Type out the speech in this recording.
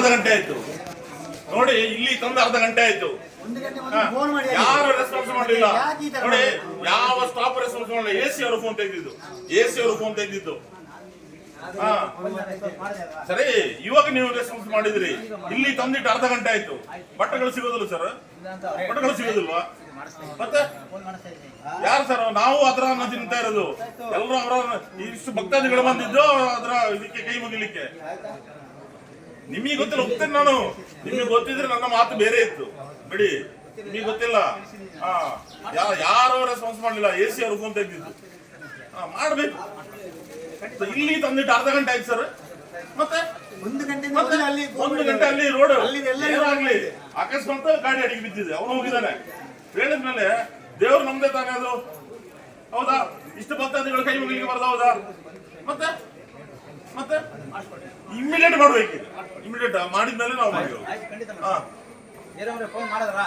ಅರ್ಧ ಗಂಟೆ ಆಯ್ತು. ನೋಡಿ ಇಲ್ಲಿ ತಂದು ಅರ್ಧ ಗಂಟೆ ಆಯ್ತು. ಯಾರು ರೆಸ್ಪಾನ್ಸ್ ತರ ನೋಡಿ ಯಾವ ಸ್ಟಾಪ್ ರೆಸ್ಪಾನ್ಸ್ ಮಾಡಿಲ್ಲ ಎ ಸಿ ಅವರು ಫೋನ್ ತೆಗೆದಿದ್ದು. ಎ ಸಿ ಅವರು ಫೋನ್ ತೆಗೆದಿದ್ದು. ಸರಿ ಇವಾಗ ನೀವು ರೆಸ್ಪಾನ್ಸ್ ಮಾಡಿದ್ರಿ. ಇಲ್ಲಿ ತಂದಿಟ್ಟು ಅರ್ಧ ಗಂಟೆ ಆಯ್ತು. ಬಟ್ಟೆಗಳು ಸಿಗೋದಿಲ್ಲ ಸರ್ ಬಟ್ಟೆಗಳು ಸಿಗೋದಿಲ್ವಾ? ಮತ್ತೆ ಯಾರು ಸರ್ ನಾವು ಅದರ ಅನ್ನ ತಿಂತಾ ಇರೋದು. ಎಲ್ಲರೂ ಅವರ ಇಷ್ಟು ಭಕ್ತಾದಿಗಳು ಬಂದಿದ್ದು ಅದರ ಇದಕ್ಕೆ ಕೈ ಮುಗಿಲಿಕ್ಕೆ. ನಿಮಗೆ ಗೊತ್ತಿಲ್ಲ ಹೋಗ್ತೇನೆ ನಾನು. ನಿಮಗೆ ಗೊತ್ತಿದ್ರೆ ನನ್ನ ಮಾತು ಬೇರೆ ಇತ್ತು. ಬಿಡಿ ನಿಮಗೆ ಗೊತ್ತಿಲ್ಲ. ಹಾ ಯಾ- ಯಾರು ರೆಸ್ಪಾನ್ಸ್ ಮಾಡಲಿಲ್ಲ? ಎ ಸಿ ಅವ್ರು ಫೋನ್ ತೆಗೆದಿದ್ದು. ಮಾಡಬೇಕು. ಮಾಡ್ಬೇಕು ಇಲ್ಲಿ ತಂದಿಟ್ಟು ಅರ್ಧ ಗಂಟೆ ಆಯ್ತು ಸರ್ ಮತ್ತೆ? ಒಂದು ಗಂಟೆ ಅಲ್ಲಿ ಒಂದು. ಗಂಟೆ ಅಲ್ಲಿ ರೋಡ್ ಅಲ್ಲಿ ಆಗ್ಲಿ ಅಕಸ್ಮಾತ್ ಗಾಡಿ ಅಡಿಗೆ ಬಿದ್ದಿದೆ. ಅವನು ಹೋಗಿದ್ದಾನೆ. ಹೇಳಿದ್ಮೇಲೆ ದೇವ್ರು ನಮ್ದೇ ತಾನೆ ಅದು. ಹೌದಾ? ಇಷ್ಟು ಭಕ್ತಾದಿಗಳು ಕೈ ಮುಗಿಲಿಕ್ಕೆ ಬರ್ದ ಹೌದಾ? ಮತ್ತೆ? ಮತ್ತೆ? ಇಮಿಡಿಯೇಟ್ ಮಾಡ್ಬೇಕು ಇಮಿಡಿಯೇಟ್ ಮಾಡಿದ್ಮೇಲೆ ನಾವು ಫೋನ್ ಹಾ. ಫೋನ್ ಮಾಡಿದ್ರಾ?